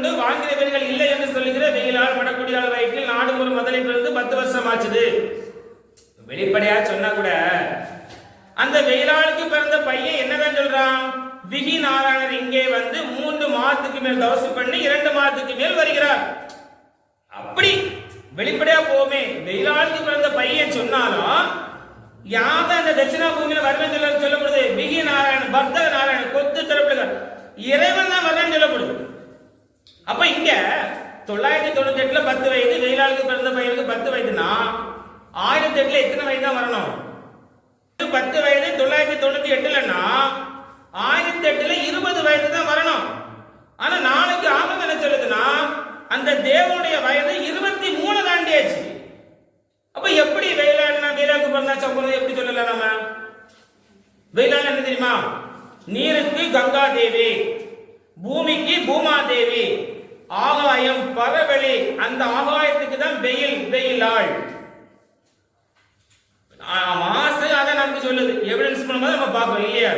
உண்டு வாங்கினவர்கள் இல்லை என்று சொல்லுகிற வெயிலால் படக்கூடிய வயிற்றில் நாடு ஒரு முதலை பிறந்து பத்து வருஷம் ஆச்சுது. வெளிப்படையா சொன்னா கூட அந்த வெயிலாளுக்கு பிறந்த பையன் என்னதான் சொல்றான்? விகி நாராயணர் இங்கே வந்து மூன்று மாதத்துக்கு மேல் தவசு பண்ணி இரண்டு மாதத்துக்கு மேல் வருகிறார். அப்படி வெளிப்படையா போமே. வெயிலாளுக்கு பிறந்த பையன் சொன்னாலும் யாத அந்த தட்சிணா பூமியில வருவன் சொல்ல சொல்லப்படுது? விகி நாராயணன் பக்த நாராயணன் கொத்து தரப்படுக இறைவன் தான் வரன்னு சொல்லப்படுது. அப்ப இங்க தொள்ளாயிரத்தி தொண்ணூத்தி எட்டுல பத்து வயது வெயிலாளுக்கு பிறந்த பையனுக்கு பத்து வயதுனா ஆயிரத்தி எட்டுல எத்தனை வயது தான் வரணும்? பத்து வயது தொள்ளாயிரத்தி தொண்ணூத்தி எட்டுலன்னா ஆயிரத்தி எட்டுல இருபது வயது தான் வரணும். ஆனா நாளைக்கு ஆமம் என்ன சொல்லுதுன்னா அந்த தேவனுடைய வயது இருபத்தி மூணு தாண்டியாச்சு. அப்ப எப்படி வெயிலாள்னா வெயிலாக்கு பிறந்தா சம்பளம் எப்படி சொல்லலாம் நம்ம? வெயிலாள் என்ன தெரியுமா? நீருக்கு கங்கா தேவி பூமிக்கு பூமா தேவி ஆகாயம் பரவெளி அந்த ஆகாயத்துக்கு தான் வெயில் வெயிலாள் மாசு அதை நமக்கு சொல்லுது. எவிடன்ஸ் மூலமா நம்ம பார்க்கணும் இல்லையா?